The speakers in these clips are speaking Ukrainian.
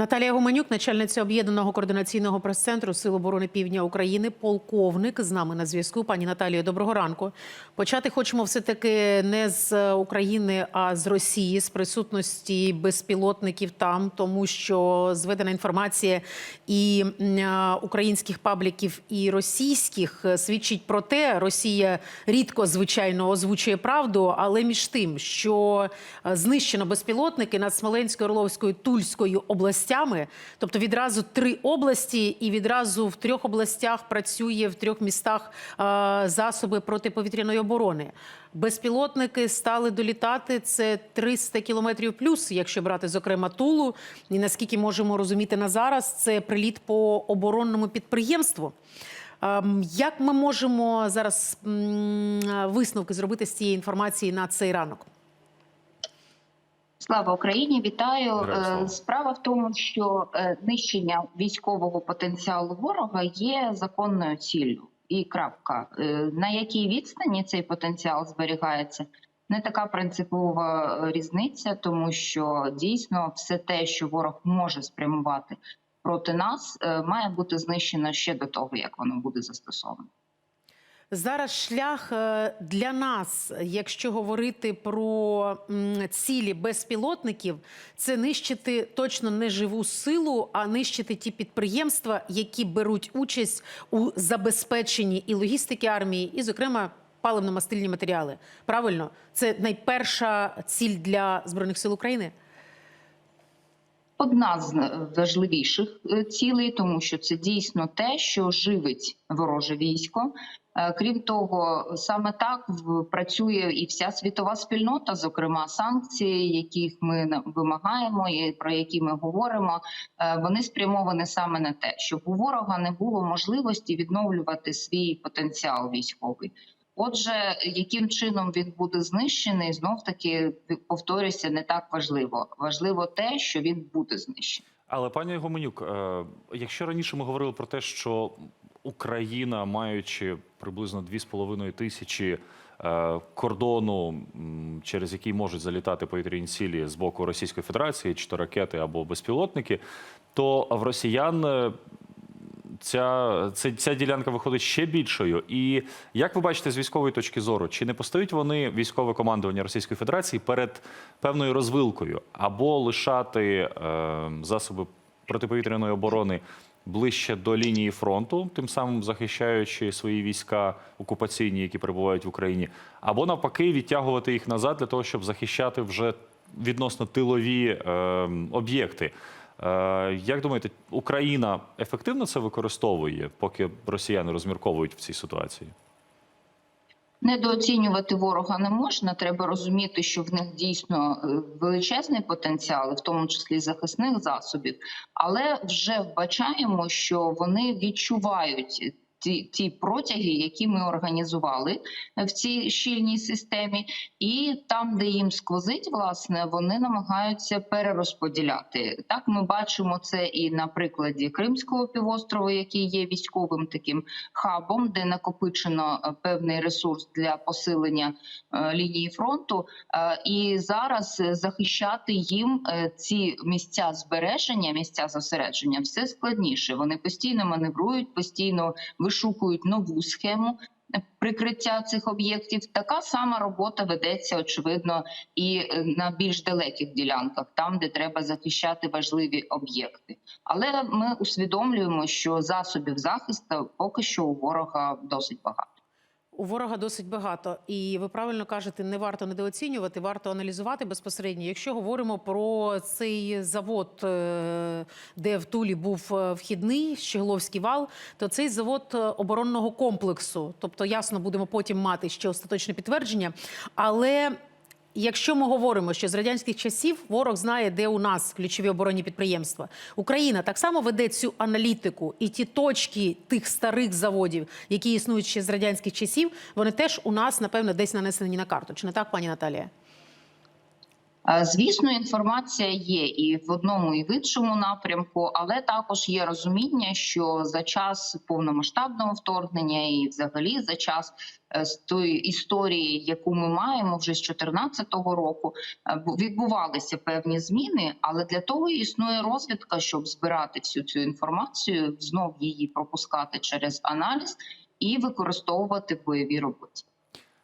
Наталія Гуменюк, начальниця об'єднаного координаційного прес-центру Сил оборони Півдня України, полковник з нами на зв'язку. Пані Наталію, доброго ранку. Почати хочемо все таки не з України, а з Росії, з присутності безпілотників там, тому що зведена інформація і українських пабліків, і російських е, свідчить про те, Росія рідко звичайно озвучує правду, але між тим, що е, знищено безпілотники над Смоленською, Орловською, Тульською областями, тобто відразу три області, і відразу в трьох областях працює в трьох містах е, засоби протиповітряної оборони. Безпілотники стали долітати. Це 300 кілометрів плюс, якщо брати зокрема Тулу. І наскільки можемо розуміти на зараз, це приліт по оборонному підприємству. Ем, Як ми можемо зараз висновки зробити з цієї інформації на цей ранок? Слава Україні, вітаю. Е, Справа в тому, що е, нищення військового потенціалу ворога є законною ціллю. І крапка. Е, На якій відстані цей потенціал зберігається, не така принципова різниця, тому що дійсно все те, що ворог може спрямувати проти нас, має бути знищено ще до того, як воно буде застосовано. Зараз шлях е, для нас, якщо говорити про цілі безпілотників, це нищити точно не живу силу, а нищити ті підприємства, які беруть участь у забезпеченні і логістики армії, і, зокрема, паливно-мастильні матеріали. Правильно, це найперша ціль для збройних сил України. Одна з важливіших е, цілей, тому що це дійсно те, що живить вороже військо. Е, Крім того, саме так працює і вся світова спільнота, зокрема санкції, яких ми вимагаємо, і про які ми говоримо. е, Вони спрямовані саме на те, щоб у ворога не було можливості відновлювати свій потенціал військовий. Отже, яким чином він буде знищений, знов таки повторюся, не так важливо. Важливо те, що він буде знищений. Але пані Гоменюк, е, якщо раніше ми говорили про те, що Україна, маючи приблизно 2,5 тисячі е, кордону, через який можуть залітати повітряні цілі з боку Російської Федерації, чи то ракети або безпілотники, то в росіян е, ця, ця, ця ділянка виходить ще більшою. І як ви бачите з військової точки зору, чи не постають вони військове командування Російської Федерації перед певною розвилкою або лишати е, засоби протиповітряної оборони ближче до лінії фронту, тим самим захищаючи свої війська окупаційні, які перебувають в Україні, або навпаки відтягувати їх назад для того, щоб захищати вже відносно тилові е, об'єкти. Е, Як думаєте, Україна ефективно це використовує, поки росіяни розмірковують в цій ситуації? Недооцінювати ворога не можна. Треба розуміти, що в них дійсно е, величезний потенціал, в тому числі захисних засобів, але вже вбачаємо, що вони відчувають. Ті, ті протяги, які ми організували в цій щільній системі, і там, де їм сквозить, власне, вони намагаються перерозподіляти. Так ми бачимо це і на прикладі Кримського півострову, який є військовим таким хабом, де накопичено е, певний ресурс для посилення е, лінії фронту. Е, І зараз е, захищати їм е, ці місця збереження, місця зосередження все складніше. Вони постійно маневрують, постійно вишукують нову схему. Прикриття цих об'єктів така сама робота ведеться, очевидно, і е, на більш далеких ділянках, там де треба захищати важливі об'єкти. Але ми усвідомлюємо, що засобів захисту поки що у ворога досить багато. У ворога досить багато, і ви правильно кажете, не варто недооцінювати, варто аналізувати безпосередньо. Якщо говоримо про цей завод, е, де в Тулі був е, вхідний Щегловський вал, то цей завод е, оборонного комплексу. Тобто, ясно, будемо потім мати ще остаточне підтвердження. Але Якщо ми говоримо, що з радянських часів ворог знає, де у нас ключові оборонні підприємства, Україна так само веде цю аналітику і ті точки тих старих заводів, які існують ще з радянських часів, вони теж у нас напевно десь нанесені на карту. Чи не так, пані Наталія? Е, Звісно, інформація є і в одному, і в іншому напрямку, але також є розуміння, що за час повномасштабного вторгнення і взагалі за час е, з тої історії, яку ми маємо вже з 2014 року, е, відбувалися певні зміни. Але для того існує розвідка, щоб збирати всю цю інформацію, знов її пропускати через аналіз і використовувати в бойовій роботі.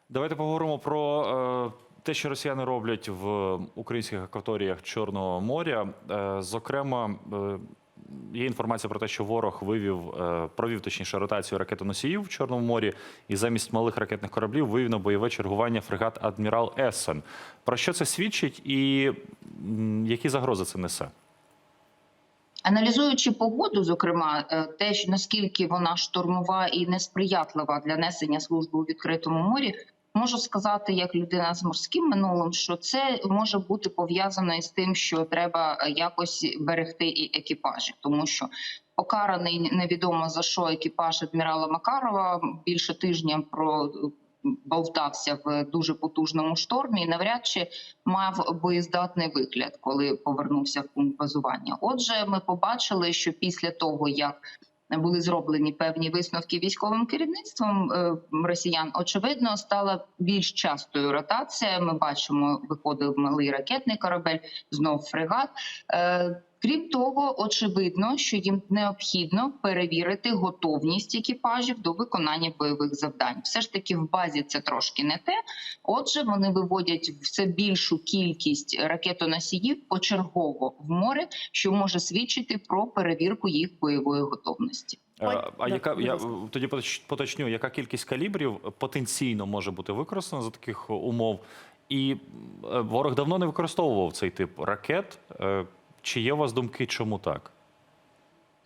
Давайте поговоримо про те, що росіяни роблять в українських акваторіях Чорного моря. Е, зокрема, е, є інформація про те, що ворог вивів, е, провів точніше ротацію ракетоносіїв в Чорному морі і замість малих ракетних кораблів вивів на бойове чергування фрегат Адмірал Ессен. Про що це свідчить і які загрози це несе? Аналізуючи погоду, зокрема, те, наскільки вона штурмова і несприятлива для несення служби у відкритому морі, можу сказати, як людина з морським минулим, що це може бути пов'язано із тим, що треба е, якось берегти і екіпажі, тому що покараний невідомо за що екіпаж адмірала Макарова більше тижня про. Болтався в дуже потужному штормі і навряд чи мав боєздатний вигляд, коли повернувся в пункт базування. Отже, ми побачили, що після того як були зроблені певні висновки військовим керівництвом е, росіян, очевидно, стала більш частою ротація. Ми бачимо, виходив малий ракетний корабель, знов фрегат. Е, Крім того, очевидно, що їм необхідно перевірити готовність екіпажів до виконання бойових завдань. Все ж таки в базі це трошки не те. Отже, вони виводять все більшу кількість ракетоносіїв почергово в море, що може свідчити про перевірку їх бойової готовності. Е, Пані- А яка я тоді поточ- поточню, яка кількість калібрів потенційно може бути використана за таких умов? І е, ворог давно не використовував цей тип ракет. Чи є у вас думки, чому так?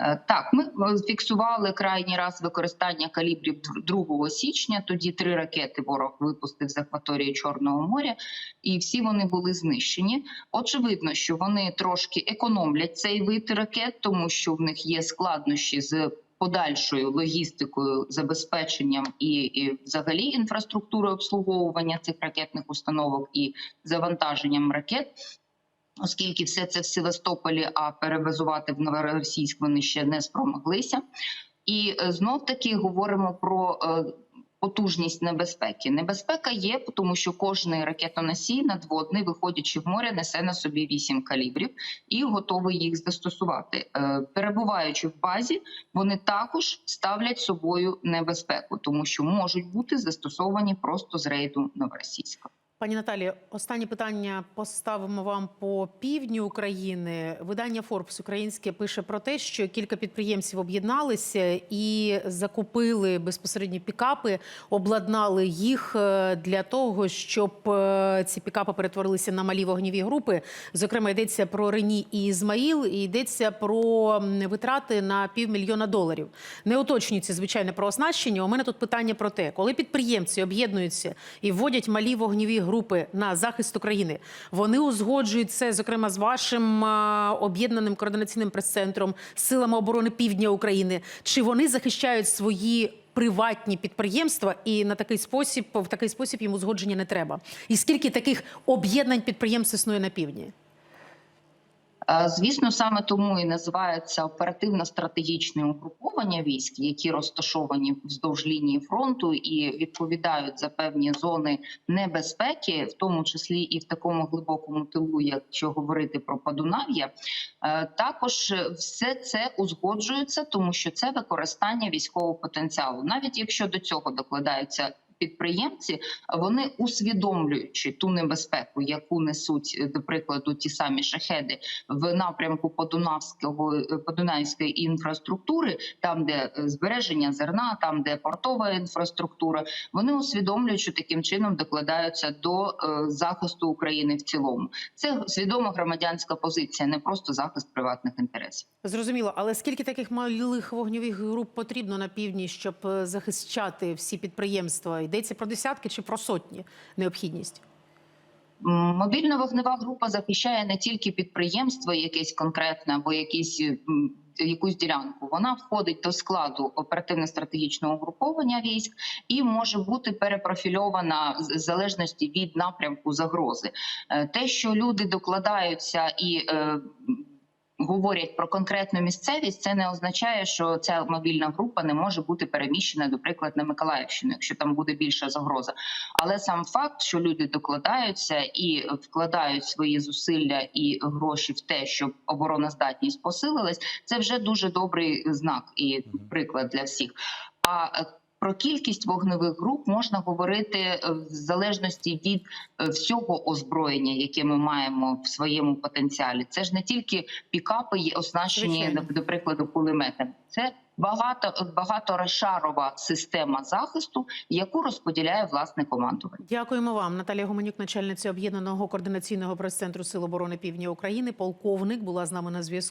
Е, Так, ми е, фіксували крайній раз використання калібрів 2 січня. Тоді три ракети ворог випустив з акваторії Чорного моря, і всі вони були знищені. Очевидно, що вони трошки економлять цей вид ракет, тому що в них є складнощі з. Подальшою логістикою, забезпеченням і, і взагалі інфраструктурою обслуговування цих ракетних установок і завантаженням ракет, оскільки все це в Севастополі, а перебазувати в Новоросійськ вони ще не спромоглися. І е, знов таки говоримо про е, потужність небезпеки. Небезпека є, тому що кожний ракетоносій надводний, виходячи в море, несе на собі 8 калібрів і готовий їх застосувати. Е, Перебуваючи в базі, вони також ставлять собою небезпеку, тому що можуть бути застосовані просто з рейду Новоросійська. Пані Наталі, останнє питання поставимо вам по півдню України. Видання Forbes українське пише про те, що кілька підприємців об'єдналися і закупили безпосередньо пікапи, обладнали їх е, для того, щоб е, ці пікапи перетворилися на малі вогневі групи. Зокрема, йдеться про Рені і Ізмаїл, і йдеться про витрати на півмільйона доларів. Не уточнюється звичайно про оснащення. У мене тут питання про те, коли підприємці об'єднуються і вводять малі вогневі групи на захист України, вони узгоджують це, зокрема, з вашим об'єднаним координаційним прес-центром силами оборони Півдня України. Чи вони захищають свої? Приватні підприємства, і на такий спосіб в такий спосіб їм узгодження не треба. І скільки таких об'єднань підприємств існує на півдні? Е, Звісно, саме тому і називається оперативно-стратегічне угруповання військ, які розташовані вздовж лінії фронту і відповідають за певні зони небезпеки, в тому числі і в такому глибокому тилу, якщо говорити про Подунав'я. Е, Також все це узгоджується, тому що це використання військового потенціалу, навіть якщо до цього докладаються. Підприємці вони усвідомлюючи ту небезпеку, яку несуть до прикладу ті самі шахеди в напрямку Подунавського е, Подунайської інфраструктури, там де е, збереження зерна, там де портова інфраструктура, вони усвідомлюють, таким чином докладаються до е, захисту України в цілому. Це свідома громадянська позиція, не просто захист приватних інтересів. Зрозуміло, але скільки таких малих вогневих груп потрібно на півдні, щоб е, захищати всі підприємства? Йдеться про десятки чи про сотні необхідність? Мобільна вогнева група захищає не тільки підприємство, якесь конкретне або якісь якусь ділянку. Вона входить до складу оперативно-стратегічного угруповання військ і може бути перепрофільована в залежності від напрямку загрози. Е, Те, що люди докладаються і е, говорять про конкретну місцевість, це не означає, що ця мобільна група не може бути переміщена, до прикладу, на Миколаївщину, якщо там буде більша загроза. Але сам факт, що люди докладаються і вкладають свої зусилля і гроші в те, щоб обороноздатність посилилась, це вже дуже добрий знак і приклад для всіх. А е, про кількість вогневих груп можна говорити е, в залежності від е, всього озброєння, яке ми маємо в своєму потенціалі. Це ж не тільки пікапи, є оснащені, до, прикладу, кулеметами. Це багато багаторазшарова система захисту, яку розподіляє власне командування. Дякуємо вам. Наталія Гуменюк, начальниця об'єднаного координаційного прес-центру Сил оборони Півдня України, полковник, була з нами на зв'язку.